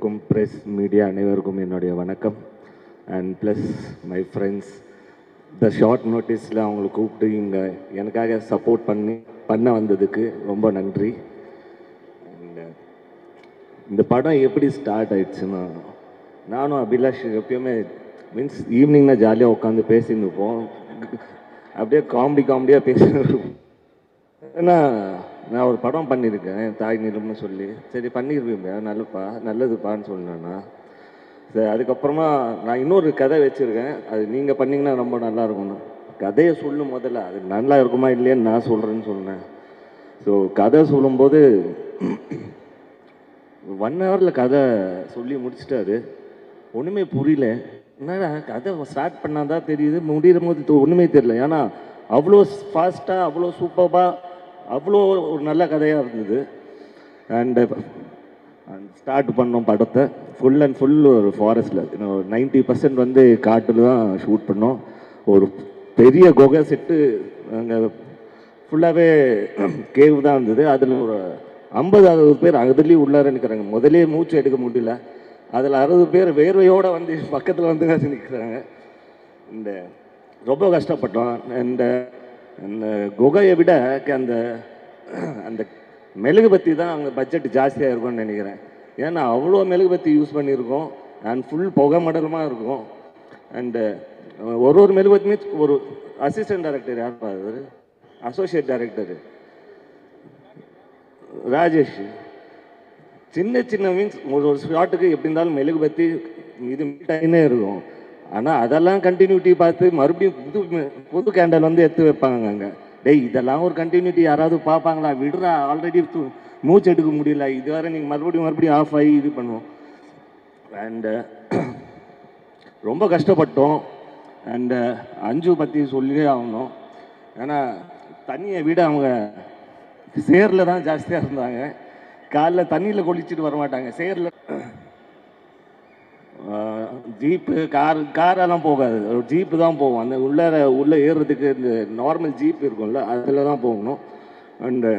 இருக்கும் press media அனைவருக்கும் என்னுடைய வணக்கம். அண்ட் ப்ளஸ் மை ஃப்ரெண்ட்ஸ் இந்த ஷார்ட் நோட்டீஸில் அவங்களை கூப்பிட்டு இங்கே எனக்காக சப்போர்ட் பண்ணி பண்ண வந்ததுக்கு ரொம்ப நன்றி. Uh, இந்த படம் எப்படி ஸ்டார்ட் ஆயிடுச்சுன்னா நானும் அபிலாஷ் எப்பயுமே மீன்ஸ் ஈவினிங்னா ஜாலியாக உட்காந்து பேசின்னு இருப்போம். அப்படியே காமெடி காமெடியாக பேசின்னு இருப்போம். ஏன்னா நான் ஒரு படம் பண்ணியிருக்கேன் தாய் நிலம்னு சொல்லி. சரி பண்ணியிருப்பேன் நல்லப்பா நல்லதுப்பான்னு சொன்னேன்னா. சரி அதுக்கப்புறமா நான் இன்னொரு கதை வச்சுருக்கேன். அது நீங்கள் பண்ணிங்கன்னா ரொம்ப நல்லா இருக்கும்னு கதையை சொல்லும் முதல்ல. அது நல்லா இருக்குமா இல்லையான்னு நான் சொல்கிறேன்னு சொன்னேன். ஸோ கதை சொல்லும்போது ஒன் ஹவரில் கதை சொல்லி முடிச்சிட்டாரு. ஒன்றுமே புரியல. என்னடா கதை ஸ்டார்ட் பண்ணால் தான் தெரியுது முடிகிற போது ஒன்றுமே தெரியல. ஏன்னா அவ்வளோ ஃபாஸ்ட்டாக அவ்வளோ சூப்பராக அவ்வளோ ஒரு நல்ல கதையாக இருந்தது. அண்டு ஸ்டார்ட் பண்ணோம் படத்தை. ஃபுல் அண்ட் ஃபுல் ஒரு ஃபாரஸ்ட்டில் நைன்ட்டி பர்சன்ட் வந்து காட்டில் தான் ஷூட் பண்ணோம். ஒரு பெரிய குகை செட்டு அங்கே ஃபுல்லாகவே கேவ் தான் இருந்தது. அதில் ஒரு ஐம்பது அறுபது பேர் அதுலேயும் உள்ளார நிற்கிறாங்க முதலே மூச்சு எடுக்க முடியல. அதில் அறுபது பேர் வேர்வையோடு வந்து பக்கத்தில் வந்து நிற்கிறாங்க இந்த ரொம்ப கஷ்டப்பட்டோம். இந்த இந்த குகையை விட அந்த அந்த மெழுகுபத்தி தான் அங்கே பட்ஜெட் ஜாஸ்தியாக இருக்கும்னு நினைக்கிறேன். ஏன்னா அவ்வளோ மெழுகுபத்தி யூஸ் பண்ணியிருக்கோம். அண்ட் ஃபுல் புகை மடலமாக இருக்கும். அண்டு ஒரு ஒரு மெழுகுபத்தியுமே ஒரு அசிஸ்டன்ட் டைரக்டர் யார் பாரு அசோசியேட் டைரக்டரு ராஜேஷ். சின்ன சின்ன மீன்ஸ் ஒரு ஒரு ஷாட்டுக்கு எப்படி இருந்தாலும் மெழுகுபத்தி இது மீட்டாயினே இருக்கும். ஆனால் அதெல்லாம் கண்டினியூட்டி பார்த்து மறுபடியும் புது புது கேண்டல் வந்து எடுத்து வைப்பாங்க அங்கே. டேய் இதெல்லாம் ஒரு கண்டினியூட்டி யாராவது பார்ப்பாங்களா? விடுறா ஆல்ரெடி மூச்சு எடுக்க முடியல. இது வரை நீங்கள் மறுபடியும் மறுபடியும் ஆஃப் ஆகி இது பண்ணுவோம். அண்டு ரொம்ப கஷ்டப்பட்டோம். அண்டு அஞ்சு பற்றி சொல்லியே ஆகணும். ஏன்னா தண்ணியை விட அவங்க சேரில் தான் ஜாஸ்தியாக இருந்தாங்க. காலைல தண்ணியில் குளிச்சுட்டு வர மாட்டாங்க சேரில் ஜீப்பு கார் காரெல்லாம் போகாது. ஜீப்பு தான் போகும் அந்த உள்ளே உள்ளே ஏறுறதுக்கு இந்த நார்மல் ஜீப் இருக்கும்ல அதில் தான் போகணும். அண்டு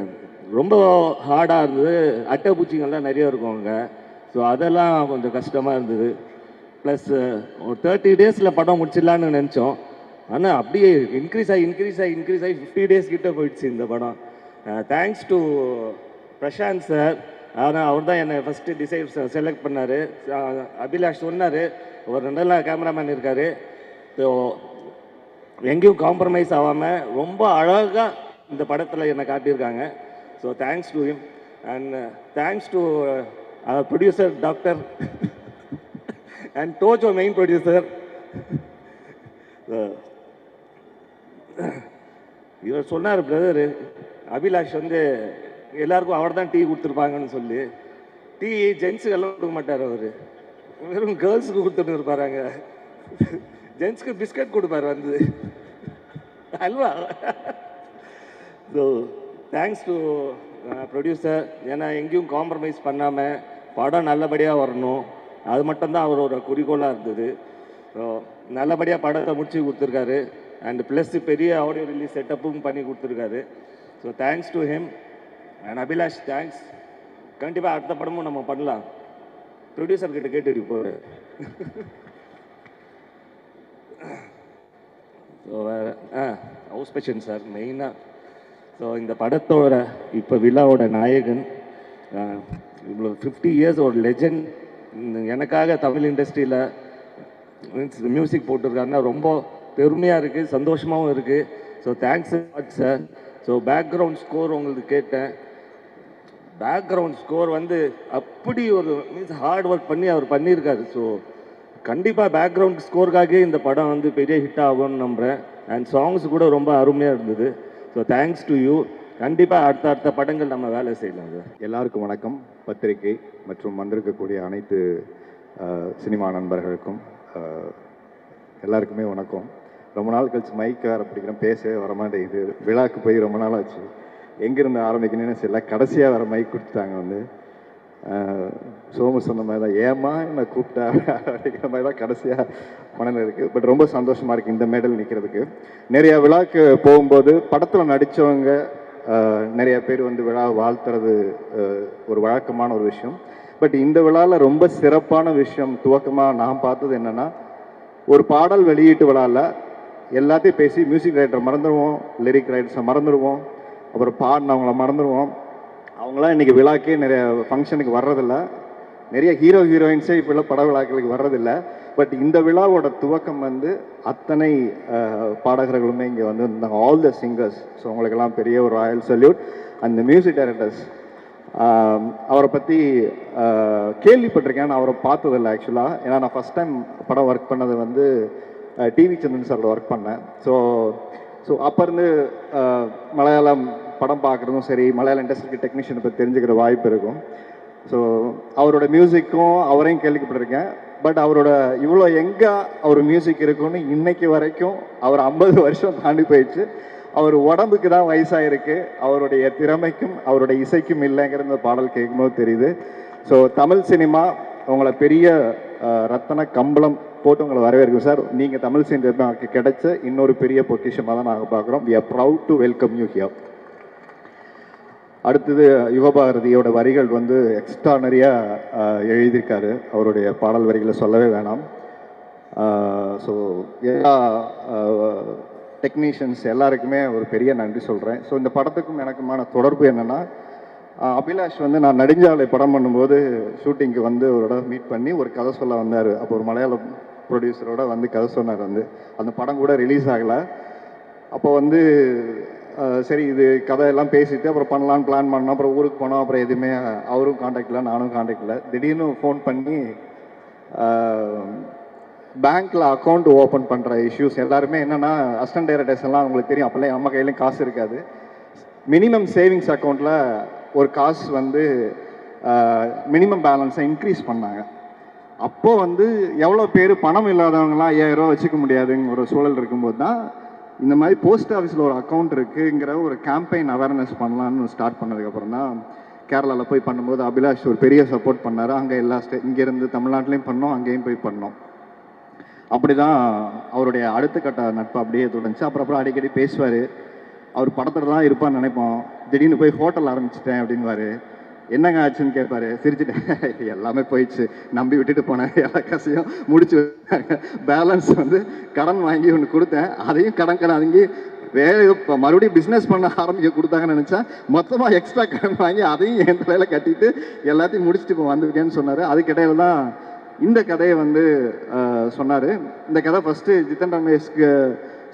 ரொம்ப ஹார்டாக இருந்தது. அட்டை பூச்சிங்கள்லாம் நிறைய இருக்கும் அங்கே. ஸோ அதெல்லாம் கொஞ்சம் கஷ்டமாக இருந்தது. ப்ளஸ் ஒரு தேர்ட்டி டேஸில் படம் முடிச்சிடலான்னு நினச்சோம். ஆனால் அப்படியே இன்க்ரீஸ் ஆகி இன்க்ரீஸ் ஆகி இன்க்ரீஸ் ஆகி ஃபிஃப்டி டேஸ் கிட்டே போயிடுச்சு இந்த படம். தேங்க்ஸ் டு பிரசாந்த் சார் ஆனால் அவர் தான் என்னை ஃபஸ்ட்டு டிசைட் செலக்ட் பண்ணார். அபிலாஷ் சொன்னார். ஒரு நல்ல கேமராமேன் இருக்கார். ஸோ எங்கேயும் காம்ப்ரமைஸ் ஆகாமல் ரொம்ப அழகாக இந்த படத்தில் என்னை காட்டியிருக்காங்க. So thanks to him and thanks to producer doctor and Tojo main producer இவர் சொன்னார் பிரதர் அபிலாஷ் வந்து எல்லாருக்கும் அவர் தான் டீ கொடுத்துருப்பாங்கன்னு சொல்லி. டீ ஜென்ஸுக்கு எல்லாம் கொடுக்க மாட்டார் அவர். வெறும் கேர்ள்ஸுக்கு கொடுத்துட்டு இருப்பாராங்க ஜென்ஸுக்கு பிஸ்கட் கொடுப்பாரு வந்து. அல்வா. ஸோ தேங்க்ஸ் டு ப்ரொடியூசர் ஏன்னா எங்கேயும் காம்ப்ரமைஸ் பண்ணாமல் படம் நல்லபடியாக வரணும். அது மட்டும்தான் அவரோட குறிக்கோளாக இருந்தது. ஸோ நல்லபடியாக படத்தை முடிச்சு கொடுத்துருக்காரு. அண்ட் ப்ளஸ் பெரிய ஆடியோ ரிலீஸ் செட்டப்பும் பண்ணி கொடுத்துருக்காரு. So thanks to him and Abhilash thanks கண்டிப்பாக அடுத்த படமும் நம்ம பண்ணலாம். ப்ரொடியூசர் கிட்ட கேட்டு போகிறேன் ஸோ வேறு ஆ ஹவுஸ் பெஷன் சார் மெயினாக ஸோ இந்த படத்தோட இப்போ விழாவோட நாயகன் இவ்வளோ ஃபிஃப்டி இயர்ஸ் ஒரு லெஜெண்ட் எனக்காக தமிழ் இண்டஸ்ட்ரியில் மீன்ஸ் மியூசிக் போட்டிருக்காருன்னா ரொம்ப பெருமையாக இருக்குது சந்தோஷமாகவும் இருக்குது so thanks sir so background score உங்களுக்கு கேட்டேன். பேக்ரவுண்ட் ஸ்கோர் வந்து அப்படி ஒரு மீன்ஸ் ஹார்ட் ஒர்க் பண்ணி அவர் பண்ணியிருக்காரு. ஸோ கண்டிப்பாக பேக்ரவுண்ட் ஸ்கோருக்காகவே இந்த படம் வந்து பெரிய ஹிட் ஆகும்னு நம்புகிறேன் அண்ட் சாங்ஸ் கூட ரொம்ப அருமையாக இருந்தது. ஸோ தேங்க்ஸ் டு யூ கண்டிப்பாக அடுத்த அடுத்த படங்கள் நம்ம வேலை செய்யலாம். சார் எல்லாருக்கும் வணக்கம். பத்திரிகை மற்றும் வந்திருக்கக்கூடிய அனைத்து சினிமா நண்பர்களுக்கும் எல்லாருக்குமே வணக்கம். ரொம்ப நாள் கழிச்சு மைக்கார் அப்படிங்கிற பேசவே வர மாட்டேங்குது. விழாக்கு போய் ரொம்ப நாள் ஆச்சு. எங்கேருந்து ஆரம்பிக்கணும்னு தெரியல. கடைசியாக வர மைக் கொடுத்துட்டாங்க வந்து. சோமு சொன்ன மாதிரி தான் ஏமா என்னை கூப்பிட்டா? அப்படிங்கிற மாதிரி தான் கடைசியாக மனநில இருக்குது பட் ரொம்ப சந்தோஷமாக இருக்குது இந்த மேடல் நிற்கிறதுக்கு நிறைய விழாக்கு போகும்போது படத்தில் நடித்தவங்க நிறைய பேர் வந்து விழா வாழ்த்துறது ஒரு வழக்கமான ஒரு விஷயம். பட் இந்த விழாவில் ரொம்ப சிறப்பான விஷயம் துவக்கமாக நான் பார்த்தது என்னென்னா ஒரு பாடல் வெளியீட்டு விழாவில் எல்லாத்தையும் பேசி மியூசிக் ரைட்டரை மறந்துடுவோம் லிரிக் ரைட்டர்ஸை மறந்துடுவோம் அப்புறம் பாடினவங்கள மறந்துடுவோம். அவங்களாம் இன்றைக்கி விழாக்கே நிறைய ஃபங்க்ஷனுக்கு வர்றதில்ல. நிறைய ஹீரோ ஹீரோயின்ஸே இப்போல்லாம் பட விழாக்களுக்கு வர்றதில்ல. பட் இந்த விழாவோட துவக்கம் வந்து அத்தனை பாடகர்களுமே இங்கே வந்து இருந்தாங்க ஆல் த சிங்கர்ஸ் ஸோ அவங்களுக்கெல்லாம் பெரிய ஒரு ராயல் சல்யூட் அந்த மியூசிக் டைரக்டர்ஸ் அவரை பற்றி கேள்விப்பட்டிருக்கேன். நான் அவரை பார்த்ததில்ல ஆக்சுவலாக ஏன்னா நான் ஃபஸ்ட் டைம் படம் ஒர்க் பண்ணது வந்து டிவி சந்திரன் சாரோட ஒர்க் பண்ணேன். ஸோ ஸோ அப்போ இருந்து மலையாளம் படம் பார்க்குறதும் சரி மலையாள இண்டஸ்ட்ரிக்கு டெக்னீஷியனை பற்றி தெரிஞ்சுக்கிற வாய்ப்பு இருக்கும். ஸோ அவரோட மியூசிக்கும் அவரையும் கேள்விப்பட்டிருக்கேன். பட் அவரோட இவ்வளோ எங்கே அவர் மியூசிக் இருக்குன்னு இன்னைக்கு வரைக்கும் அவர் ஐம்பது வருஷம் தாண்டி போயிடுச்சு. அவர் உடம்புக்கு தான் வயசாயிருக்கு. அவருடைய திறமைக்கும் அவருடைய இசைக்கும் இல்லைங்கிற இந்த பாடல் கேட்கும்போது தெரியுது. ஸோ தமிழ் சினிமா உங்களை பெரிய ரத்தன கம்பளம் போட்டு உங்களை வரவேற்கும் சார் நீங்கள் தமிழ் சினிமாவுக்கு கிடைச்ச இன்னொரு பெரிய பொக்கிஷமாக தான் நாங்கள் பார்க்குறோம். We are proud to welcome you here அடுத்தது யுகபாரதியோட வரிகள் வந்து எக்ஸ்ட்ரானரியாக எழுதியிருக்காரு. அவருடைய பாடல் வரிகளை சொல்லவே வேணாம். ஸோ எல்லா டெக்னீஷியன்ஸ் எல்லாருக்குமே ஒரு பெரிய நன்றி சொல்கிறேன் ஸோ இந்த படத்துக்கும் எனக்குமான தொடர்பு என்னென்னா அபிலாஷ் வந்து நான் நெடுஞ்சாலை படம் பண்ணும்போது ஷூட்டிங்க்கு வந்து ஒரு இடம் மீட் பண்ணி ஒரு கதை சொல்ல வந்தார். அப்போ ஒரு மலையாள ப்ரொடியூசரோட வந்து கதை சொன்னார் வந்து. அந்த படம் கூட ரிலீஸ் ஆகலை. அப்போ வந்து சரி இது கதையெல்லாம் பேசிட்டு அப்புறம் பண்ணலான்னு பிளான் பண்ணோம். அப்புறம் ஊருக்கு போனோம். அப்புறம் எதுவுமே அவரும் காண்டாக்ட் இல்லை நானும் காண்டாக்ட் இல்லை. திடீர்னு ஃபோன் பண்ணி பேங்க்கில் அக்கௌண்ட் ஓப்பன் பண்ணுற இஷ்யூஸ் எல்லாருமே என்னென்னா அசிஸ்டன்ட் டைரக்டர்ஸ் எல்லாம் உங்களுக்கு தெரியும். அப்போல்லாம் நம்ம கையிலையும் காசு இருக்காது. மினிமம் சேவிங்ஸ் அக்கௌண்ட்டில் ஒரு காசு வந்து மினிமம் பேலன்ஸை இன்க்ரீஸ் பண்ணாங்க. அப்போ வந்து எவ்வளோ பேர் பணம் இல்லாதவங்களாம் ஐயாயிரம் ரூபா வச்சுக்க முடியாதுங்கிற ஒரு சூழல் இருக்கும்போது தான் இந்த மாதிரி போஸ்ட் ஆஃபீஸில் ஒரு அக்கௌண்ட் இருக்குங்கிற ஒரு கேம்பெயின் அவேர்னஸ் பண்ணலான்னு ஸ்டார்ட் பண்ணதுக்கப்புறம் தான் கேரளாவில் போய் பண்ணும்போது அபிலாஷ் ஒரு பெரிய சப்போர்ட் பண்ணார். அங்கே எல்லா ஸ்டே இங்கேருந்து தமிழ்நாட்டிலையும் பண்ணோம் அங்கேயும் போய் பண்ணோம். அப்படி தான் அவருடைய அடுத்த கட்ட நட்பு அப்படியே தொடர்ந்துச்சு. அப்புறம் அப்புறம் அடிக்கடி பேசுவார். அவர் படத்தில் தான் இருப்பான்னு நினைப்போம். திடீர்னு போய் ஹோட்டல் ஆரம்பிச்சிட்டேன் அப்படின்வாரு என்னங்க ஆச்சுன்னு கேட்பாரு. சிரிச்சுட்டேன் எல்லாமே போயிடுச்சு. நம்பி விட்டுட்டு போனேன் எல்லா காசையும் முடிச்சு பேலன்ஸ் வந்து கடன் வாங்கி ஒன்று கொடுத்தேன். அதையும் கடன் கடன் அதுங்கி வேலை இப்போ மறுபடியும் பிஸ்னஸ் பண்ண ஆரம்பிக்க கொடுத்தாங்கன்னு நினச்சா மொத்தமாக எக்ஸ்ட்ரா கடன் வாங்கி அதையும் என் தலையில் கட்டிட்டு எல்லாத்தையும் முடிச்சுட்டு இப்போ வந்திருக்கேன்னு சொன்னார். அதுக்கிடையில தான் இந்த கதையை வந்து சொன்னார். இந்த கதை ஃபஸ்ட்டு ஜித்தன் ரமேஷ்க்கு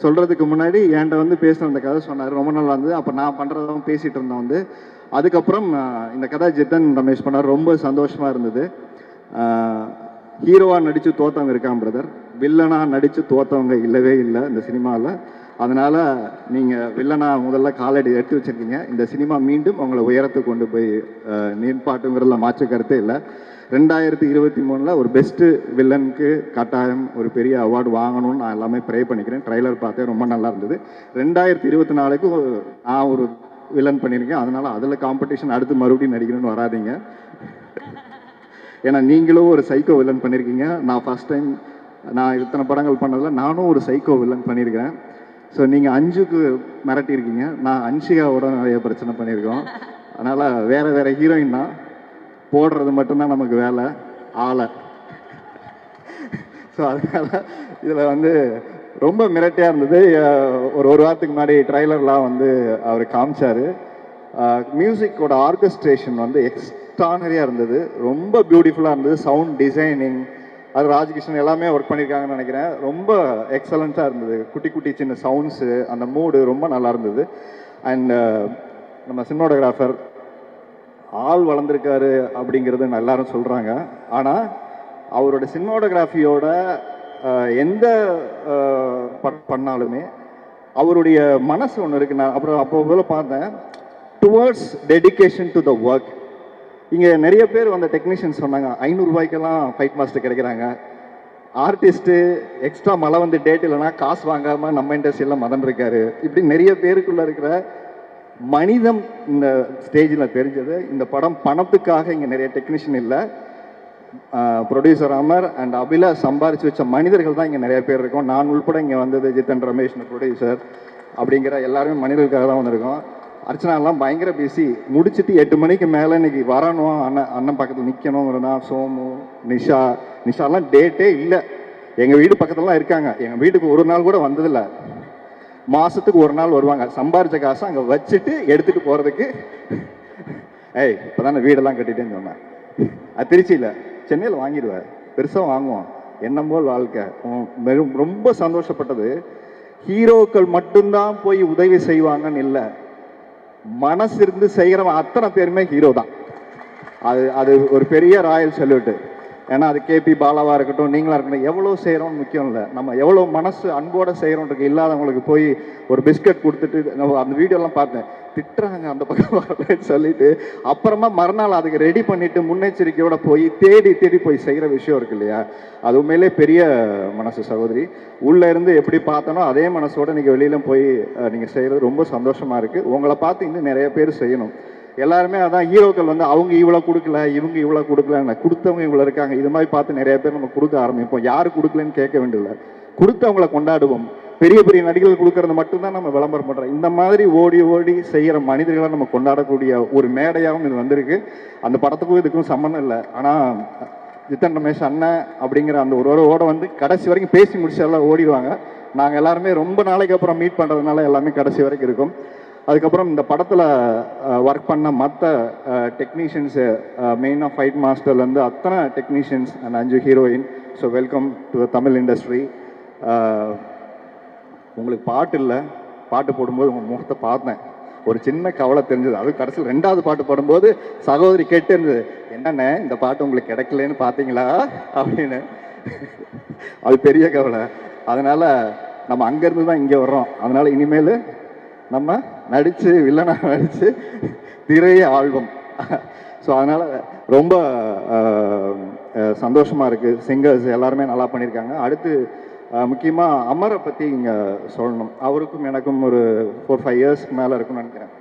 சொல்கிறதுக்கு முன்னாடி என்கிட்ட வந்து பேசின அந்த கதை சொன்னார். ரொம்ப நல்லா இருந்தது. அப்போ நான் பண்ணுறதும் பேசிகிட்டு இருந்தோம் வந்து. அதுக்கப்புறம் இந்த கதை ஜித்தன் ரமேஷ் பண்ணார். ரொம்ப சந்தோஷமாக இருந்தது. ஹீரோவாக நடித்து தோத்தவங்க இருக்கான் பிரதர் வில்லனாக நடித்து தோத்தவங்க இல்லவே இல்லை இந்த சினிமாவில் அதனால் நீங்கள் வில்லனா முதல்ல காலடி எடுத்து வச்சிருக்கீங்க. இந்த சினிமா மீண்டும் உங்களை உயரத்துக்கு கொண்டு போய் ஆஹ், மாற்று கருத்தே இல்லை. ரெண்டாயிரத்தி இருபத்தி மூணில் ஒரு பெஸ்ட்டு வில்லனுக்கு கட்டாயம் ஒரு பெரிய அவார்டு வாங்கணும்னு நான் எல்லாமே ப்ரே பண்ணிக்கிறேன். ட்ரைலர் பார்த்தேன் ரொம்ப நல்லா இருந்தது. ரெண்டாயிரத்தி இருபத்தி நாலுக்கு நான் ஒரு வில்லன் பண்ணியிருக்கேன். அதனால் அதில் காம்படிஷன் அடுத்து மறுபடியும் நடிக்கணும்னு வராதீங்க. ஏன்னா நீங்களும் ஒரு சைக்கோ வில்லன் பண்ணியிருக்கீங்க. நான் ஃபர்ஸ்ட் டைம் நான் இத்தனை படங்கள் பண்ணதில் நானும் ஒரு சைக்கோ வில்லன் பண்ணியிருக்கிறேன். ஸோ நீங்கள் அஞ்சுக்கு மிரட்டியிருக்கீங்க. நான் அன்ஷிகாவோட நிறைய பிரச்சனை பண்ணியிருக்கோம். அதனால் வேறு வேறு ஹீரோயின்னா போடுறது மட்டும்தான் நமக்கு வேலை ஆளை. ஸோ அதனால் இதில் வந்து ரொம்ப மிரட்டியாக இருந்தது. ஒரு ஒரு வாரத்துக்கு முன்னாடி ட்ரைலர்லாம் வந்து அவர் காமிச்சார். மியூசிக்கோட ஆர்கஸ்ட்ரேஷன் வந்து எக்ஸ்ட்ரானரியாக இருந்தது. ரொம்ப பியூட்டிஃபுல்லாக இருந்தது. சவுண்ட் டிசைனிங் அது ராஜகிருஷ்ணன் எல்லாமே ஒர்க் பண்ணியிருக்காங்கன்னு நினைக்கிறேன். ரொம்ப எக்ஸலண்ட்டாக இருந்தது. குட்டி குட்டி சின்ன சவுண்ட்ஸு அந்த மூடு ரொம்ப நல்லா இருந்தது. அண்ட் நம்ம சினிமாட்டோகிராஃபர் ஆள் வளர்ந்துருக்காரு அப்படிங்கிறது எல்லாரும் சொல்கிறாங்க ஆனால் அவரோட சினிமாட்டோகிராஃபியோட எந்த படம் பண்ணாலுமே அவருடைய மனசு ஒன்று இருக்கு. நான் அப்புறம் அப்போ போல பார்த்தேன். Towards dedication to the work இங்கே நிறைய பேர் வந்த டெக்னீஷியன் சொன்னாங்க ஐநூறுரூவாய்க்கெல்லாம் ஃபைட் மாஸ்டர் கிடைக்கிறாங்க. ஆர்டிஸ்ட்டு எக்ஸ்ட்ரா மழை வந்து டேட் இல்லைனா காசு வாங்காமல் நம்ம இண்டஸ்ட்ரியில் மதன் இருக்காரு. இப்படி நிறைய பேருக்குள்ளே இருக்கிற மனிதம் இந்த ஸ்டேஜில் தெரிஞ்சது. இந்த படம் பணத்துக்காக இங்கே நிறைய டெக்னீஷியன் இல்லை. ப்ரொடியூசர் அமர் அண்ட் அபிலா சம்பாரித்து வச்ச மனிதர்கள் தான் இங்கே நிறைய பேர் இருக்கோம். நான் உள்பட இங்கே வந்தது ஜித்தன் ரமேஷ் ப்ரொடியூசர் அப்படிங்கிற எல்லாருமே மனிதர்களுக்காக தான் வந்திருக்கோம். அர்ச்சனாலாம் பயங்கர பிஸி முடிச்சுட்டு எட்டு மணிக்கு மேலே இன்னைக்கு வரணும். அண்ணன் அண்ணன் பக்கத்தில் நிற்கணுங்கிறனா சோமு நிஷா நிஷாலாம் டேட்டே இல்லை. எங்கள் வீடு பக்கத்துலலாம் இருக்காங்க. எங்கள் வீட்டுக்கு ஒரு நாள் கூட வந்ததில்லை. மாதத்துக்கு ஒரு நாள் வருவாங்க. சம்பாரித்த காசை அங்கே வச்சுட்டு எடுத்துகிட்டு போகிறதுக்கு ஏய் இப்போ தானே வீடெல்லாம் கட்டிட்டேன்னு சொன்னேன். அது திருச்சியில். சென்னையில் வாங்கிடுவேன் பெருசாக வாங்குவோம் எண்ணம் போல் வாழ்க்கை. ரொம்ப சந்தோஷப்பட்டது. ஹீரோக்கள் மட்டும்தான் போய் உதவி செய்வாங்கன்னு இல்லை. மனசு இருந்து செய்கிறவன் அத்தனை பேருமே ஹீரோ தான். அது அது ஒரு பெரிய ராயல் சல்யூட்டு. ஏன்னா அது கேபி பாலாவாக இருக்கட்டும் நீங்களாக இருக்கட்டும் எவ்வளோ செய்கிறோம்னு முக்கியம் இல்லை. நம்ம எவ்வளோ மனசு அன்போட செய்கிறோன்றது இல்லாதவங்களுக்கு போய் ஒரு பிஸ்கட் கொடுத்துட்டு நம்ம அந்த வீடியோலாம் பார்த்தேன். திட்டுறாங்க அந்த பக்கம் வரலன்னு சொல்லிட்டு அப்புறமா மறுநாள் அதுக்கு ரெடி பண்ணிட்டு முன்னெச்சரிக்கையோட போய் தேடி தேடி போய் செய்கிற விஷயம் இருக்கு இல்லையா? அது உண்மையிலே பெரிய மனசு சகோதரி. உள்ளே இருந்து எப்படி பார்த்தனோ அதே மனசோட நீங்கள் வெளியில போய் நீங்கள் செய்கிறது ரொம்ப சந்தோஷமாக இருக்குது உங்களை பார்த்து இன்னும் நிறைய பேர் செய்யணும். எல்லாருமே அதான் ஹீரோக்கள் வந்து அவங்க இவ்வளோ கொடுக்கல இவங்க இவ்வளோ கொடுக்கல கொடுத்தவங்க இவ்வளோ இருக்காங்க. இது மாதிரி பார்த்து நிறைய பேர் நம்ம கொடுக்க ஆரம்பிப்போம். யார் கொடுக்கலன்னு கேட்க வேண்டியதில்லை. கொடுத்தவங்கள கொண்டாடுவோம். பெரிய பெரிய நடிகர்கள் கொடுக்கறது மட்டும்தான் நம்ம விளம்பரம் பண்ணுறோம் இந்த மாதிரி ஓடி ஓடி செய்கிற மனிதர்களை நம்ம கொண்டாடக்கூடிய ஒரு மேடையாகவும் இது வந்திருக்கு. அந்த படத்துக்கும் இதுக்கும் சம்மந்தம் இல்லை. ஆனால் ஜித்தன் ரமேஷ் அண்ணன் அப்படிங்கிற அந்த ஒரு ஓட வந்து கடைசி வரைக்கும் பேசி முடிச்செல்லாம் ஓடிடுவாங்க. நாங்கள் எல்லாருமே ரொம்ப நாளைக்கு அப்புறம் மீட் பண்ணுறதுனால எல்லாமே கடைசி வரைக்கும் இருக்கும். அதுக்கப்புறம் இந்த படத்தில் ஒர்க் பண்ண மற்ற டெக்னீஷியன்ஸு மெயினாக ஃபைட் மாஸ்டர்லேருந்து அத்தனை டெக்னீஷியன்ஸ் அண்ட் அஞ்சு heroine so welcome to the Tamil industry உங்களுக்கு பாட்டு இல்லை. பாட்டு போடும்போது உங்கள் முகத்தை பார்த்தேன். ஒரு சின்ன கவலை தெரிஞ்சது. அது கடைசியில் ரெண்டாவது பாட்டு பாடும்போது சகோதரி கேட்டு இருந்தது என்னண்ணே இந்த பாட்டு உங்களுக்கு கிடைக்கலன்னு பார்த்தீங்களா? அப்படின்னு. அது பெரிய கவலை. அதனால் நம்ம அங்கேருந்து தான் இங்கே வர்றோம். அதனால் இனிமேல் நம்ம நடித்து வில்லனாக நடித்து திரைய ஆல்பம் ஸோ அதனால் ரொம்ப சந்தோஷமாக இருக்குது சிங்கர்ஸ் எல்லாருமே நல்லா பண்ணியிருக்காங்க அடுத்து முக்கியமாக அமரை பற்றி இங்கே சொல்லணும். அவருக்கும் எனக்கும் ஒரு ஃபோர் ஃபைவ் இயர்ஸ்க்கு மேலே இருக்கும்னு நினைக்கிறேன்.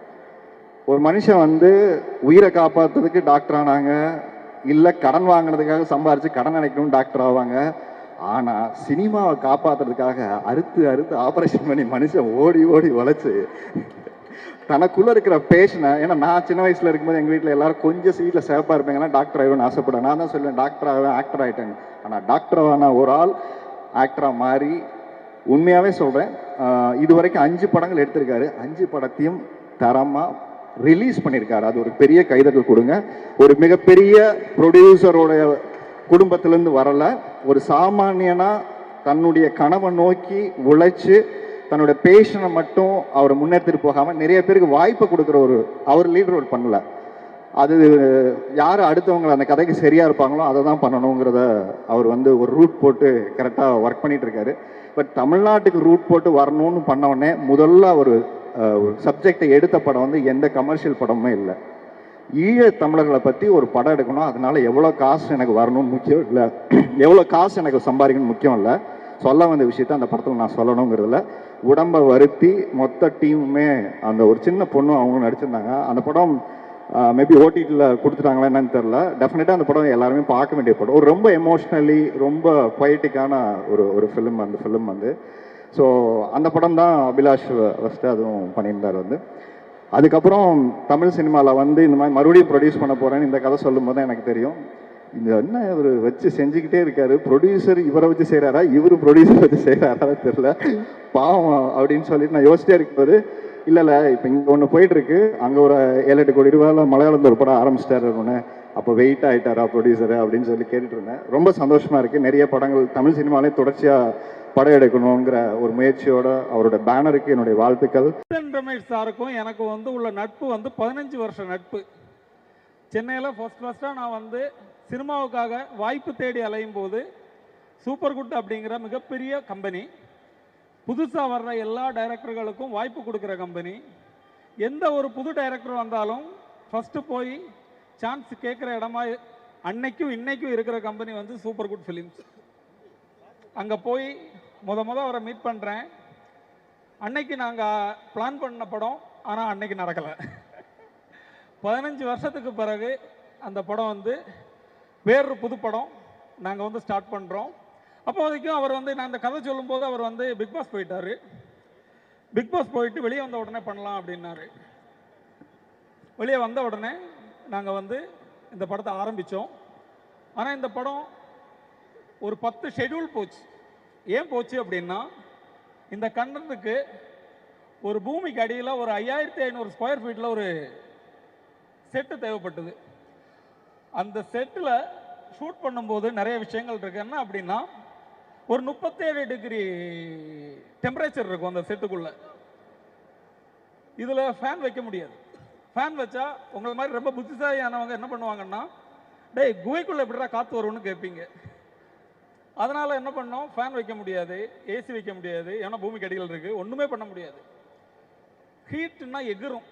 ஒரு மனுஷன் வந்து உயிரை காப்பாற்றுறதுக்கு டாக்டர் ஆனாங்க. இல்லை கடன் வாங்கினதுக்காக சம்பாரித்து கடன் அடைக்கணும் டாக்டர் ஆவாங்க. ஆனால் சினிமாவை காப்பாற்றுறதுக்காக அறுத்து அறுத்து ஆப்ரேஷன் பண்ணி மனுஷன் ஓடி ஓடி உழைச்சி தனக்குள்ளே இருக்கிற பேஷனை ஏன்னா நான் சின்ன வயசில் இருக்கும்போது எங்கள் வீட்டில் எல்லாரும் கொஞ்சம் சீட்டில் சேஃபாக இருப்பாங்கன்னா டாக்டர் ஆகணும்னு ஆசைப்படுவேன் நான் தான் சொல்லுவேன் டாக்டர் ஆவேன் ஆக்டர் ஆகிட்டேன் ஆனால் டாக்டர் ஒரு ஆள் ஆக்டராக மாறி உண்மையாகவே சொல்கிறேன் இது வரைக்கும் அஞ்சு படங்கள் எடுத்திருக்காரு. அஞ்சு படத்தையும் தரமாக ரிலீஸ் பண்ணியிருக்காரு. அது ஒரு பெரிய கைதட்டல் கொடுங்க. ஒரு மிகப்பெரிய ப்ரொடியூசரோடைய குடும்பத்திலேருந்து வரலை. ஒரு சாமானியனாக தன்னுடைய கனவை நோக்கி உழைச்சி தன்னோட பேஷனை மட்டும் அவர் முன்னெடுத்துட்டு போகாமல் நிறைய பேருக்கு வாய்ப்பு கொடுக்குற ஒரு அவர் லீட் ரோல் பண்ணல. அது யார் அடுத்தவங்க அந்த கதைக்கு சரியாக இருப்பாங்களோ அதை தான் பண்ணணுங்கிறத அவர் வந்து ஒரு ரூட் போட்டு கரெக்டாக ஒர்க் பண்ணிகிட்டு இருக்காரு பட் தமிழ்நாட்டுக்கு ரூட் போட்டு வரணும்னு பண்ண உடனே முதல்ல ஒரு ஒரு சப்ஜெக்டை எடுத்த படம் வந்து எந்த கமர்ஷியல் படமுமே இல்லை. ஈழ தமிழர்களை பற்றி ஒரு படம் எடுக்கணும். அதனால எவ்வளோ காசு எனக்கு வரணும்னு முக்கியம் இல்லை. எவ்வளோ காசு எனக்கு சம்பாதிக்கணும் முக்கியம் இல்லை. சொல்ல வந்த விஷயத்த அந்த படத்தில் நான் சொல்லணுங்கிறதுல. உடம்பை வருத்தி மொத்த டீமுமே அந்த ஒரு சின்ன பொண்ணு அவங்க நடிச்சிருந்தாங்க. அந்த படம் மேபி ஓடிடியில் கொடுத்துட்டாங்களா என்னன்னு தெரில டெஃபினட்டாக அந்த படம் எல்லாருமே பார்க்க வேண்டிய படம். ஒரு ரொம்ப எமோஷ்னலி ரொம்ப பொயட்டிக்கான ஒரு ஒரு ஃபிலிம் அந்த ஃபிலிம் வந்து. ஸோ அந்த படம் தான் அபிலாஷ் ஃபஸ்ட்டு அதுவும் பண்ணியிருந்தார் வந்து. அதுக்கப்புறம் தமிழ் சினிமாவில் வந்து இந்த மாதிரி மறுபடியும் ப்ரொடியூஸ் பண்ண போகிறேன்னு இந்த கதை சொல்லும்போது தான் எனக்கு தெரியும். இந்த என்ன இவர் வச்சு செஞ்சுக்கிட்டே இருக்காரு. ப்ரொடியூசர் இவரை வச்சு செய்கிறாரா இவர் ப்ரொடியூசர் வச்சு செய்கிறாரா தெரில பாவம் அப்படின்னு சொல்லிட்டு நான் யோசிச்சிட்டே இருக்கும்போது இல்லை இல்லை இப்போ இங்கே ஒன்று போயிட்டுருக்கு. அங்கே ஒரு ஏழு எட்டு கோடி ரூபாயில் மலையாளத்தில் ஒரு படம் ஆரம்பிச்சிட்டாரு ஒன்று அப்போ வெயிட் ஆயிட்டாரா ப்ரொடியூசர் அப்படின்னு சொல்லி கேட்டுட்டு இருந்தேன். ரொம்ப சந்தோஷமாக இருக்குது நிறைய படங்கள் தமிழ் சினிமாலே தொடர்ச்சியாக படம் எடுக்கணுங்கிற ஒரு முயற்சியோட அவரோட பேனருக்கு என்னுடைய வாழ்த்துக்கள். கிருஷ்ணன் ரமேஷ் சாருக்கும் எனக்கு வந்து உள்ள நட்பு வந்து பதினஞ்சு வருஷ நட்பு. சென்னையில் ஃபஸ்ட் ஃபஸ்ட்டாக நான் வந்து சினிமாவுக்காக வாய்ப்பு தேடி அலையும் போது சூப்பர் குட் அப்படிங்கிற மிகப்பெரிய கம்பெனி புதுசாக வர்ற எல்லா டைரக்டர்களுக்கும் வாய்ப்பு கொடுக்குற கம்பெனி எந்த ஒரு புது டைரக்டர் வந்தாலும் ஃபஸ்ட்டு போய் சான்ஸ் கேட்குற இடமா அன்னைக்கும் இன்னைக்கும் இருக்கிற கம்பெனி வந்து சூப்பர் குட் ஃபிலிம்ஸ் அங்கே போய் முத முத அவரை மீட் பண்ணுறேன் அன்னைக்கு நாங்கள் பிளான் பண்ண படம் ஆனால் அன்னைக்கு நடக்கலை. பதினஞ்சு வருஷத்துக்கு பிறகு அந்த படம் வந்து வேறொரு புது படம் நாங்கள் வந்து ஸ்டார்ட் பண்ணுறோம் அப்போதைக்கும் அவர் வந்து நான் அந்த கதை சொல்லும்போது அவர் வந்து பிக் பாஸ் போயிட்டார். பிக் பாஸ் போயிட்டு வெளியே வந்த உடனே பண்ணலாம் அப்படின்னாரு. வெளியே வந்த உடனே நாங்கள் வந்து இந்த படத்தை ஆரம்பித்தோம் ஆனால் இந்த படம் ஒரு பத்து ஷெட்யூல் போச்சு. ஏன் போச்சு அப்படின்னா இந்த கண்டனத்துக்கு ஒரு பூமிக்கு அடியில் ஒரு ஐயாயிரத்தி ஐநூறு ஸ்கொயர் ஃபீட்டில் ஒரு செட்டு தேவைப்பட்டது. அந்த செட்டில் ஷூட் பண்ணும்போது நிறைய விஷயங்கள் இருக்கு. என்ன அப்படின்னா ஒரு முப்பத்தேழு டிகிரி டெம்பரேச்சர் இருக்கும் அந்த செட்டுக்குள்ள இதில் ஃபேன் வைக்க முடியாது. ஃபேன் வச்சா உங்களை மாதிரி ரொம்ப புத்திசாலியானவங்க என்ன பண்ணுவாங்கன்னா டேய் குகைக்குள்ளே எப்படிடா காற்று வரும்னு கேட்பீங்க. அதனால் என்ன பண்ணோம்? ஃபேன் வைக்க முடியாது ஏசி வைக்க முடியாது ஏன்னா பூமிக்கு அடிகள் இருக்குது ஒன்றுமே பண்ண முடியாது. ஹீட்னா எகிரும்.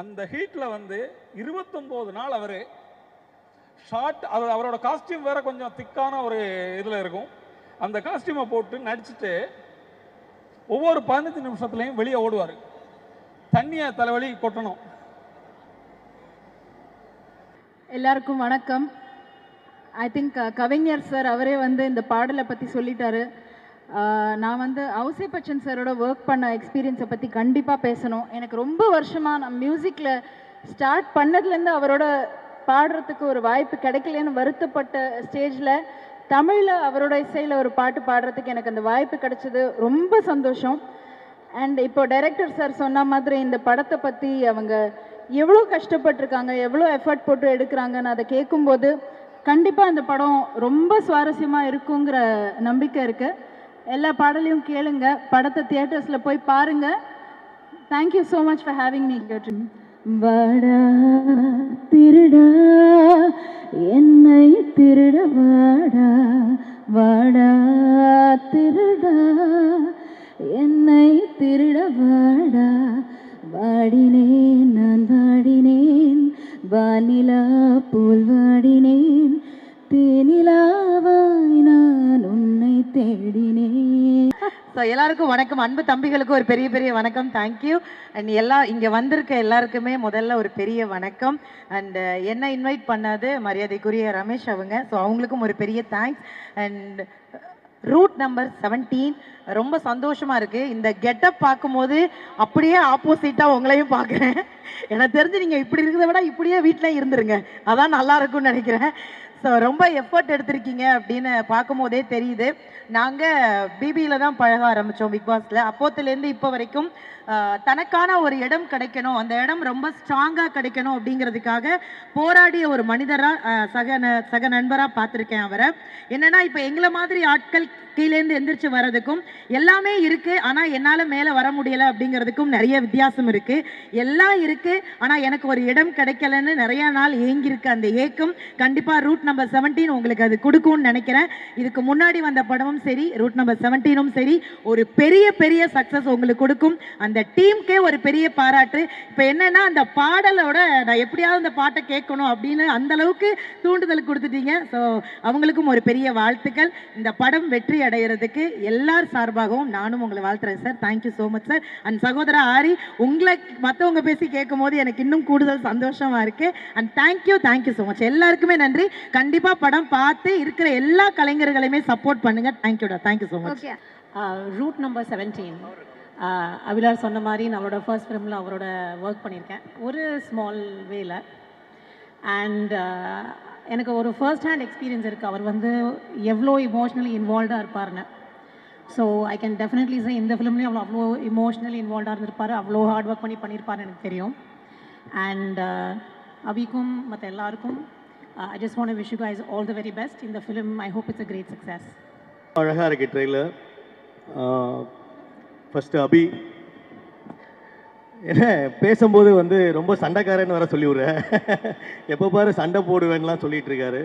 அந்த ஹீட்டில் வந்து இருபத்தொம்போது நாள் அவர் ஷார்ட் அவர் அவரோட காஸ்டியூம் வேற கொஞ்சம் திக்கான ஒரு இதில் இருக்கும். அந்த காஸ்டியூமை போட்டு நடிச்சுட்டு ஒவ்வொரு பதினஞ்சு நிமிஷத்துலையும் வெளியே ஓடுவார். தண்ணியை தலைவலி கொட்டணும். எல்லாருக்கும் வணக்கம். ஐ திங்க் uh, கவிஞர் சார் அவரே வந்து இந்த பாடலை பற்றி சொல்லிட்டாரு. நான் வந்து அவுசே பச்சன் சாரோட ஒர்க் பண்ண எக்ஸ்பீரியன்ஸை பற்றி கண்டிப்பாக பேசணும். எனக்கு ரொம்ப வருஷமாக நான் மியூசிக்கில் ஸ்டார்ட் பண்ணதுலேருந்து அவரோட பாடுறதுக்கு ஒரு வாய்ப்பு கிடைக்கலன்னு வருத்தப்பட்ட ஸ்டேஜில் தமிழில் அவரோட இசையில் ஒரு பாட்டு பாடுறதுக்கு எனக்கு அந்த வாய்ப்பு கிடைச்சது ரொம்ப சந்தோஷம். அண்ட் இப்போ டைரக்டர் சார் சொன்ன மாதிரி இந்த படத்தை பற்றி அவங்க எவ்வளோ கஷ்டப்பட்டிருக்காங்க எவ்வளோ எஃபர்ட் போட்டு எடுக்கிறாங்கன்னு அதை கேட்கும்போது கண்டிப்பாக இந்த படம் ரொம்ப சுவாரஸ்யமாக இருக்குங்கிற நம்பிக்கை இருக்குது எல்லா பாடலையும் கேளுங்க. படத்தை தியேட்டர்ஸில் போய் பாருங்க. Thank you so much for having me வாடா திருடா என்னை திருட வாடா. வாடா திருடா என்னை திருட வாடா. வாடினேன் நான் வாடினேன். வானிலா போல் வாடி தேனிலாவாய் நான் உன்னை தேடினேன். ஸோ எல்லாருக்கும் வணக்கம். அன்பு தம்பிகளுக்கு ஒரு பெரிய பெரிய வணக்கம். தேங்க்யூ அண்ட் எல்லா இங்கே வந்திருக்க எல்லாருக்குமே முதல்ல ஒரு பெரிய வணக்கம். அண்ட் uh, என்ன இன்வைட் பண்ணாது மரியாதைக்குரிய ரமேஷ் அவங்க. ஸோ அவங்களுக்கும் ஒரு பெரிய thanks and route number seventeen ரொம்ப சந்தோஷமாக இருக்குது இந்த கெட்டப் பார்க்கும்போது அப்படியே ஆப்போசிட்டாக உங்களையும் பார்க்குறேன். எனக்கு தெரிஞ்சு நீங்கள் இப்படி இருக்கிறத விட இப்படியே வீட்டில் இருந்துருங்க. அதான் நல்லா இருக்கும்னு நினைக்கிறேன். ஸோ ரொம்ப எஃபர்ட் எடுத்திருக்கீங்க அப்படின்னு பார்க்கும்போதே தெரியுது. நாங்கள் பிபியில் தான் பழக ஆரம்பித்தோம் பிக் பாஸில் அப்போத்துலேருந்து இப்போ வரைக்கும் தனக்கான ஒரு இடம் கிடைக்கணும் அந்த இடம் ரொம்ப ஸ்ட்ராங்காக கிடைக்கணும் அப்படிங்கிறதுக்காக போராடிய ஒரு மனிதராக சக ந சக நண்பராக பார்த்துருக்கேன் அவரை. என்னென்னா இப்போ எங்களை மாதிரி ஆட்கள் கீழேருந்து எந்திரிச்சு வர்றதுக்கும் எல்லாமே இருக்கு. ஆனால் என்னால் மேலே வர முடியல அப்படிங்கிறதுக்கும் நிறைய வித்தியாசம் இருக்கு. எல்லாம் இருக்கு. ஆனால் எனக்கு ஒரு இடம் கிடைக்கலன்னு நிறைய நாள் ஏங்கியிருக்கு அந்த ஏக்கம். கண்டிப்பாக ரூட் நம்பர் செவன்டீன் உங்களுக்கு அது கொடுக்கும்னு நினைக்கிறேன். இதுக்கு முன்னாடி வந்த படமும் சரி ரூட் நம்பர் செவன்டீனும் சரி ஒரு பெரிய பெரிய சக்ஸஸ் உங்களுக்கு கொடுக்கும். அந்த டீமுக்கே ஒரு பெரிய பாராட்டு. இப்போ என்னன்னா அந்த பாடலோட நான் எப்படியாவது அந்த பாட்டை கேட்கணும் அப்படின்னு அந்த அளவுக்கு தூண்டுதல் கொடுத்துட்டீங்க. ஸோ அவங்களுக்கும் ஒரு பெரிய வாழ்த்துக்கள். இந்த படம் வெற்றி அடைகிறதுக்கு எல்லார் சார்பாகவும் நானும் உங்களை வாழ்த்துறேன் sir thank you so much sir and சகோதர ஆரி உங்களை மற்றவங்க பேசி கேட்கும் போது எனக்கு இன்னும் கூடுதல் சந்தோஷமா இருக்கு. And thank you thank you so much எல்லாருக்குமே நன்றி. கண்டிப்பா படம் பார்த்து இருக்கிற எல்லா கலைஞர்களையுமே சப்போர்ட் பண்ணுங்க. தேங்க்யூடா thank you so much route number seventeen அபிலார் சொன்ன மாதிரி நான் அவரோட ஃபர்ஸ்ட் ஃபிலிமில் அவரோட ஒர்க் பண்ணியிருக்கேன். ஒரு ஸ்மால் வேல அண்ட் எனக்கு ஒரு ஃபர்ஸ்ட் ஹேண்ட் எக்ஸ்பீரியன்ஸ் இருக்குது அவர் வந்து எவ்வளோ இமோஷ்னலி இன்வால்வ்டாக இருப்பார்னு so I can definitely say இந்த ஃபிலிம்லேயும் அவ்வளோ அவ்வளோ இமோஷ்னலி இன்வால்வ்டாக இருந்திருப்பார். அவ்வளோ ஹார்ட் ஒர்க் பண்ணி பண்ணியிருப்பார்னு எனக்கு தெரியும். அண்ட் uh, அபிக்கும் மற்ற எல்லாருக்கும் I just want wish you guys all the very best இந்த film I hope it's a great success அழகாக இருக்கு ட்ரெயிலர் ஃபஸ்ட்டு uh, அபி என்ன பேசும்போது வந்து ரொம்ப சண்டைக்காரன்னு வர சொல்லி விடுறேன் எப்போ பாரு சண்டை போடுவேன்லாம் சொல்லிட்டு இருக்காரு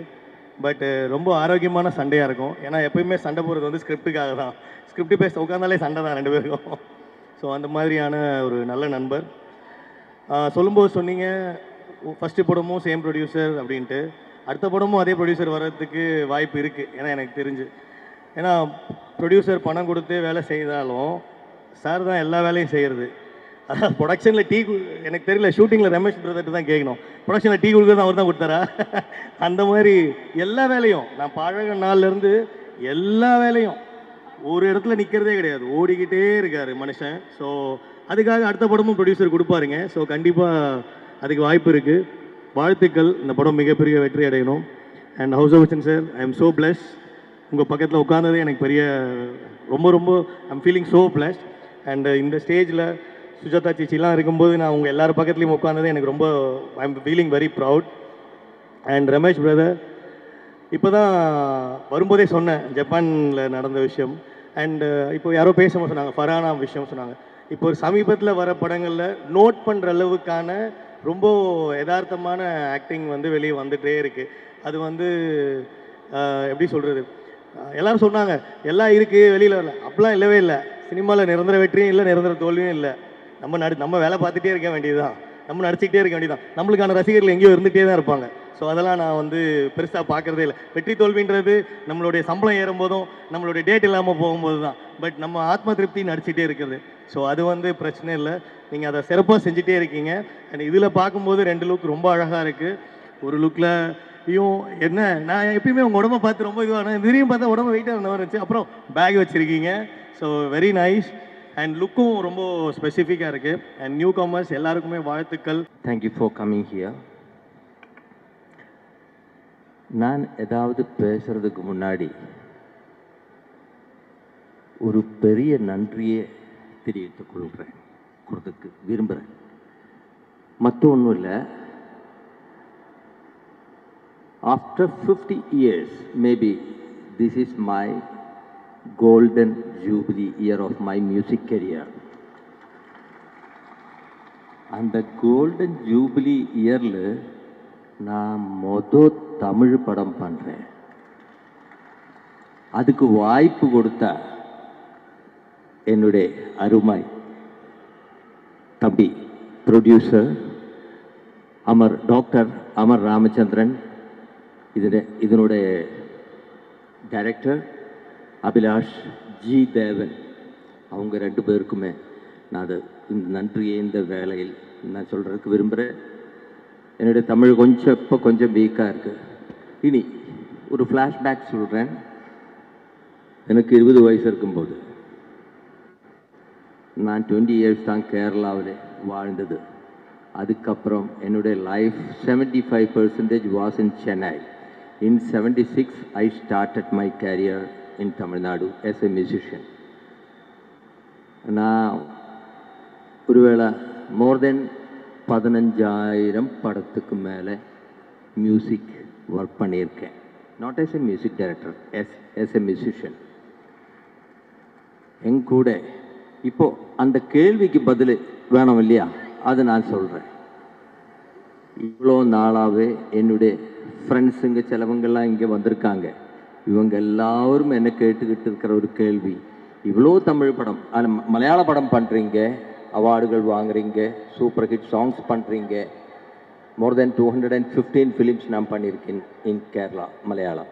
பட் ரொம்ப ஆரோக்கியமான சண்டையாக இருக்கும். ஏன்னா எப்பயுமே சண்டை போடுறது வந்து ஸ்கிரிப்டுக்காக தான். ஸ்கிரிப்ட் பேச உட்காந்தாலே சண்டை தான் ரெண்டு பேருக்கும். ஸோ அந்த மாதிரியான ஒரு நல்ல நண்பர். சொல்லும்போது சொன்னீங்க ஃபஸ்ட்டு படமும் சேம் ப்ரொடியூசர் அப்படின்ட்டு. அடுத்த படமும் அதே ப்ரொடியூசர் வர்றதுக்கு வாய்ப்பு இருக்குது ஏன்னா எனக்கு தெரிஞ்சு. ஏன்னா ப்ரொடியூசர் பணம் கொடுத்து வேலை செய்தாலும் சார் தான் எல்லா வேலையும் செய்கிறது அதான் ப்ரொடக்ஷனில் டீ எனக்கு தெரியல ஷூட்டிங்கில் ரமேஷ் பிரதர்ட்டு தான் கேட்கணும் ப்ரொடக்ஷனில் டீ கொடுக்குறது அவர் தான் கொடுத்தாரா? அந்த மாதிரி எல்லா வேலையும் நான் பழக நாள்லேருந்து எல்லா வேலையும் ஒரு இடத்துல நிற்கிறதே கிடையாது. ஓடிக்கிட்டே இருக்கார் மனுஷன். ஸோ அதுக்காக அடுத்த படமும் ப்ரொடியூசர் கொடுப்பாருங்க. ஸோ கண்டிப்பாக அதுக்கு வாய்ப்பு இருக்குது வாழ்த்துக்கள். இந்த படம் மிகப்பெரிய வெற்றி அடையணும். அண்ட் ஹவுஸ் of sir I am so blessed உங்கள் பக்கத்தில் உட்காந்ததே எனக்கு பெரிய ரொம்ப ரொம்ப I'm feeling so blessed and இந்த ஸ்டேஜில் சுஜாதா சிச்சிலாம் இருக்கும்போது நான் உங்கள் எல்லார் பக்கத்துலேயும் உட்காந்தது எனக்கு ரொம்ப I am feeling very proud and Ramesh brother இப்போ தான் வரும்போதே சொன்னேன் ஜப்பானில் நடந்த விஷயம். அண்டு இப்போ யாரோ பேசும்போது சொன்னாங்க ஃபரானா விஷயம் சொன்னாங்க. இப்போ ஒரு சமீபத்தில் வர படங்களில் நோட் பண்ணுற அளவுக்கான ரொம்ப யதார்த்தமான ஆக்டிங் வந்து வெளியே வந்துகிட்டே இருக்குது அது வந்து எப்படி சொல்கிறது எல்லாரும் சொன்னாங்க எல்லாம் இருக்குது வெளியில் வரல. அப்படிலாம் இல்லவே இல்லை. சினிமாவில் நிரந்தர வெற்றியும் இல்லை நிரந்தர தோல்வியும் இல்லை. நம்ம நடி நம்ம வேலை பார்த்துட்டே இருக்க வேண்டியதுதான். நம்ம நடிச்சுக்கிட்டே இருக்க வேண்டியதுதான். நம்மளுக்கான ரசிகர்கள் எங்கேயோ இருந்துகிட்டே தான் இருப்பாங்க. ஸோ அதெல்லாம் நான் வந்து பெருசாக பார்க்குறதே இல்லை. வெற்றி தோல்வின்றது நம்மளுடைய சம்பளம் ஏறும்போதும் நம்மளுடைய டேட் இல்லாமல் போகும்போது தான் பட் நம்ம ஆத்ம திருப்தி நடிச்சுட்டே இருக்கிறது. ஸோ அது வந்து பிரச்சனை இல்லை. நீங்கள் அதை சிறப்பாக செஞ்சுட்டே இருக்கீங்க. அண்ட் இதில் பார்க்கும்போது ரெண்டு லுக் ரொம்ப அழகாக இருக்குது ஒரு லுக்கில் ஐயும் என்ன? நான் எப்பயுமே உங்கள் உடம்ப பார்த்து ரொம்ப இதுவாக திடீர்னு பார்த்தா உடம்பு வெயிட்டாக இருந்த மாதிரி இருந்துச்சு. அப்புறம் பேக் வச்சுருக்கீங்க. ஸோ வெரி நைஸ் அண்ட் லுக்கும் ரொம்ப ஸ்பெசிஃபிக்காக இருக்குது அண்ட் நியூ கமர்ஸ் எல்லாருக்குமே வாழ்த்துக்கள். தேங்க்யூ ஃபார் கம்மிங் ஹியர் நான் ஏதாவது பேசுறதுக்கு முன்னாடி ஒரு பெரிய நன்றியை தெரிவித்துக் கொள்கிறேன். கொடுத்துக்கு விரும்புகிறேன். மற்ற ஒன்றும் இல்லை. After fifty years maybe this is my golden jubilee year of my music career. அந்த கோல்டன் ஜூபிலி இயரில் நான் மொத தமிழ் படம் பண்ணுறேன் அதுக்கு வாய்ப்பு கொடுத்த என்னுடைய அருமை தம்பி ப்ரொடியூசர் அமர் டாக்டர் அமர் ராமச்சந்திரன் இதில் இதனுடைய டைரக்டர் அபிலாஷ் ஜி தேவன் அவங்க ரெண்டு பேருக்குமே நான் அது இந்த நன்றியை இந்த வேலையில் நான் சொல்கிறதுக்கு விரும்புகிறேன் என்னுடைய தமிழ் கொஞ்சம் இப்போ கொஞ்சம் வீக்காக இருக்குது இனி ஒரு ஃப்ளாஷ்பேக் சொல்கிறேன் எனக்கு இருபது வயசு இருக்கும்போது நான் டுவெண்ட்டி இயர்ஸ் தான் கேரளாவில் வாழ்ந்தது. அதுக்கப்புறம் என்னுடைய life seventy five percentage was in Chennai in seventy six I started my career in Tamil Nadu as a musician நான் ஒருவேளை மோர் தென் பதினஞ்சாயிரம் படத்துக்கு மேலே மியூசிக் ஒர்க் பண்ணியிருக்கேன் not as a music director as as a musician என் கூட இப்போ அந்த கேள்விக்கு பதில் வேணும் இல்லையா அது நான் சொல்கிறேன் இவ்வளோ நாளாகவே என்னுடைய ஃப்ரெண்ட்ஸுங்க சிலவங்கெல்லாம் இங்கே வந்திருக்காங்க இவங்க எல்லாரும் என்ன கேட்டுக்கிட்டு இருக்கிற ஒரு கேள்வி. இவ்வளோ தமிழ் படம் அது மலையாள படம் பண்ணுறீங்க அவார்டுகள் வாங்குறீங்க சூப்பர் ஹிட் சாங்ஸ் பண்ணுறீங்க more then two hundred and fifteen films நான் பண்ணியிருக்கேன் இன் கேரளா மலையாளம்.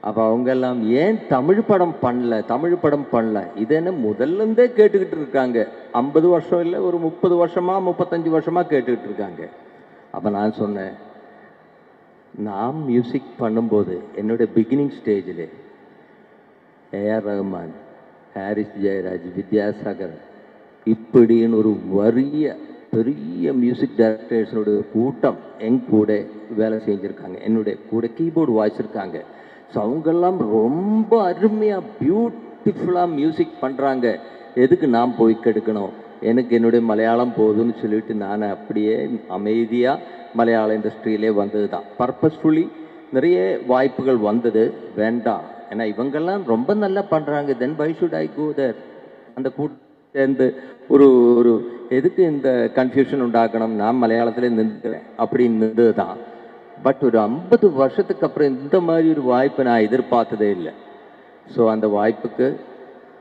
அப்போ அவங்க எல்லாம் ஏன் தமிழ் படம் பண்ணல தமிழ் படம் பண்ணல? இதென்ன என்ன முதல்ல இருந்தே கேட்டுக்கிட்டு இருக்காங்க. ஐம்பது வருஷம் இல்லை ஒரு முப்பது வருஷமாக முப்பத்தஞ்சு வருஷமாக கேட்டுக்கிட்டு இருக்காங்க. அப்போ நான் சொன்னேன் நான் மியூசிக் பண்ணும்போது என்னுடைய பிகினிங் ஸ்டேஜில் ஏஆர் ரஹ்மான் ஹாரிஸ் ஜெயராஜ் வித்யாசாகர் இப்படின்னு ஒரு வறிய பெரிய மியூசிக் டைரக்டர்ஸோடைய கூட்டம் என் கூட வேலை செஞ்சுருக்காங்க. என்னுடைய கூட கீபோர்டு வாசிச்சிருக்காங்க ஸோ அவங்கெல்லாம் ரொம்ப அருமையாக பியூட்டிஃபுல்லாக மியூசிக் பண்ணுறாங்க எதுக்கு நான் போய் கெடுக்கணும்? எனக்கு என்னுடைய மலையாளம் போதும்னு சொல்லிட்டு நான் அப்படியே அமைதியாக மலையாள இண்டஸ்ட்ரியிலே வந்தது தான் பர்பஸ்ஃபுல்லி நிறைய வாய்ப்புகள் வந்தது. வேண்டாம். ஏன்னா இவங்கெல்லாம் ரொம்ப நல்லா பண்ணுறாங்க தென் பை ஷுட் ஐ கோ தேர் அந்த கூட்ட சேர்ந்து ஒரு ஒரு எதுக்கு இந்த கன்ஃபியூஷன் உண்டாக்கணும் நான் மலையாளத்திலே நின்றுக்கிறேன். அப்படின்னு நின்றது தான் பட் ஒரு ஐம்பது வருஷத்துக்கு அப்புறம் இந்த மாதிரி ஒரு வாய்ப்பை நான் எதிர்பார்த்ததே இல்லை. ஸோ அந்த வாய்ப்புக்கு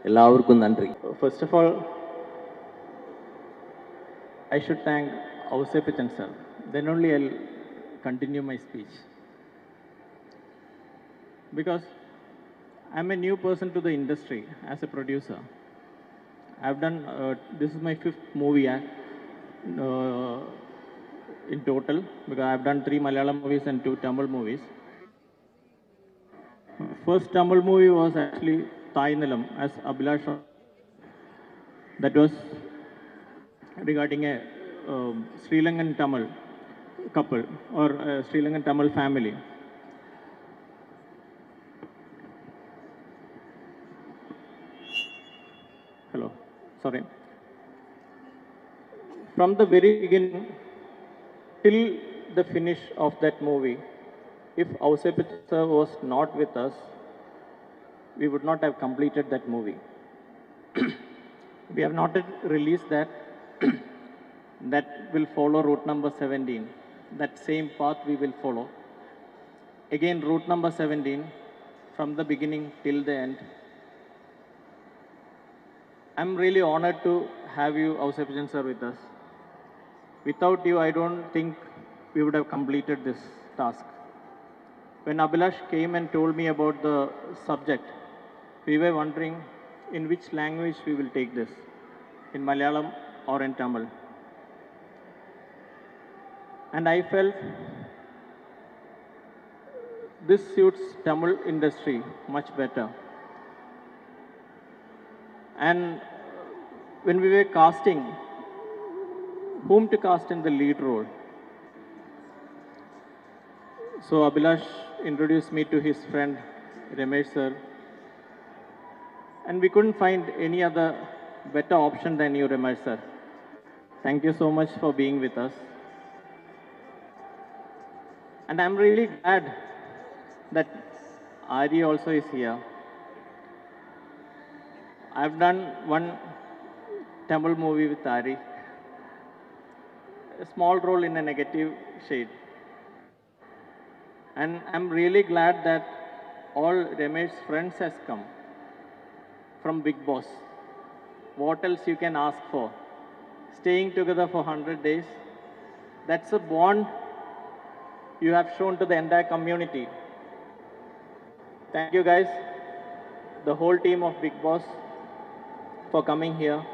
எல்லாருக்கும் நன்றி. First of all I should thank Ausepichan sir. Then only I'll continue my speech. Because I'm a new person to the industry as a producer. I've done, uh, this is my fifth movie uh, in total, because I've done three Malayalam movies and two Tamil movies. First Tamil movie was actually Thai Nilam as Abhilash that was regarding a um, Sri Lankan Tamil couple or uh, Sri Lankan Tamil family. Hello, sorry. From the very beginning till the finish of that movie, if Ausepit sir was not with us, we would not have completed that movie. we have not released that. that will follow route number 17. That same path we will follow. Again, route number 17, from the beginning till the end. I'm really honored to have you, Ausepijan sir, with us. Without you, I don't think we would have completed this task. When Abhilash came and told me about the subject, we were wondering in which language we will take this, in Malayalam or in Tamil. And I felt this suits Tamil industry much better. And when we were casting, whom to cast in the lead role? So Abhilash introduced me to his friend Ramesh sir. And we couldn't find any other better option than you, Ramesh sir. Thank you so much for being with us. And I'm really glad that Ari also is here. I've done one Tamil movie with Ari, a small role in a negative shade. And I'm really glad that all Ramesh's friends has come from Big Boss. What else you can ask for? Staying together for 100 days, that's a bond you have shown to the entire community. Thank you guys, the whole team of Big Boss, for coming here.